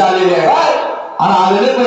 புத்திசாலி தேவர் ஆனால் அதிலும்